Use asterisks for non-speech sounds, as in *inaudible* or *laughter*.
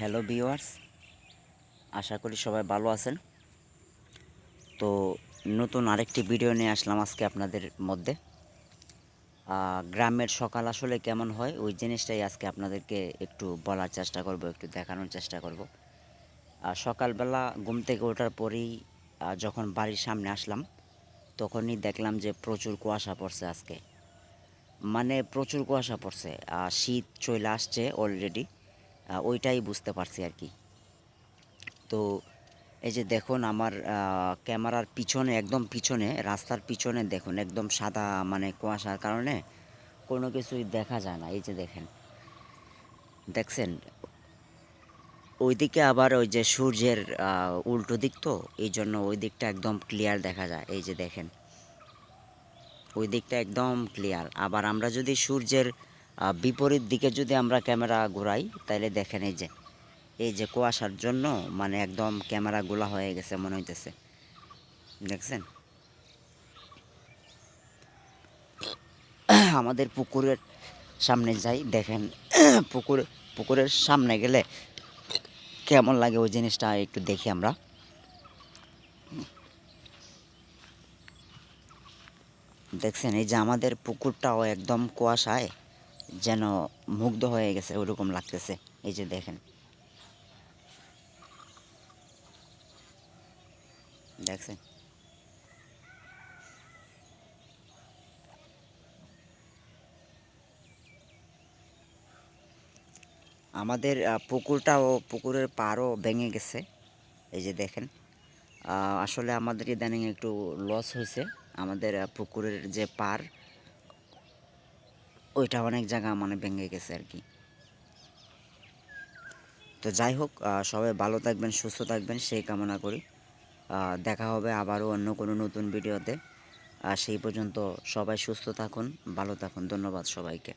Hello viewers, আশা করি সবাই ভালো আছেন। তো নতুন আরেকটি ভিডিও নিয়ে আসলাম আজকে আপনাদের মধ্যে। গ্রামের সকাল আসলে কেমন হয়, ওই জিনিসটাই আজকে আপনাদেরকে একটু বলার চেষ্টা করব, একটু দেখানোর চেষ্টা করব। সকালবেলা ঘুম থেকে ওঠার পরেই যখন বাড়ির সামনে আসলাম, তখনই দেখলাম যে প্রচুর কুয়াশা পড়ছে আজকে। মানে প্রচুর কুয়াশা পড়ছে শীত চলে আসছে অলরেডি ওইটাই বুঝতে পারছি আর কি। তো এই যে দেখুন আমার ক্যামেরার পিছনে, একদম পিছনে, রাস্তার পিছনে দেখুন, একদম সাদা মানে কুয়াশার কারণে কোনো কিছুই দেখা যায় না। এই যে দেখেন, দেখছেন? ওইদিকে আবার ওই যে সূর্যের উল্টো দিক তো, এই জন্য ওই দিকটা একদম ক্লিয়ার দেখা যায়। এই যে দেখেন, ওই দিকটা একদম ক্লিয়ার আবার আমরা যদি সূর্যের বিপরীত দিকে যদি আমরা ক্যামেরা ঘোরাই তাহলে দেখেন এই যে এই যে কুয়াশার জন্য মানে একদম ক্যামেরা গোলা হয়ে গেছে মনে হইতেছে। দেখছেন? *coughs* আমাদের পুকুরের সামনে যাই, দেখেন *coughs* পুকুর, পুকুরের সামনে গেলে কেমন লাগে ওই জিনিসটা একটু দেখি আমরা। দেখছেন? এই যে আমাদের পুকুরটাও একদম কুয়াশায়। যেন মুগ্ধ হয়ে গেছে, ওরকম লাগতেছে। এই যে দেখেন। দেখছেন? আমাদের পুকুরটাও পুকুরের পাড়ও ভেঙে গেছে। এই যে দেখেন। আসলে আমাদের ইদানিং একটু লস হয়েছে। আমাদের পুকুরের যে পার ওইটা অনেক জায়গা মানে ভেঙে গেছে আর কি। তো যাই হোক সবাই ভালো থাকবেন, সুস্থ থাকবেন, সেই কামনা করি। দেখা হবে আবারও অন্য কোনো নতুন ভিডিওতে। আর সেই পর্যন্ত সবাই সুস্থ থাকুন, ভালো থাকুন। ধন্যবাদ সবাইকে।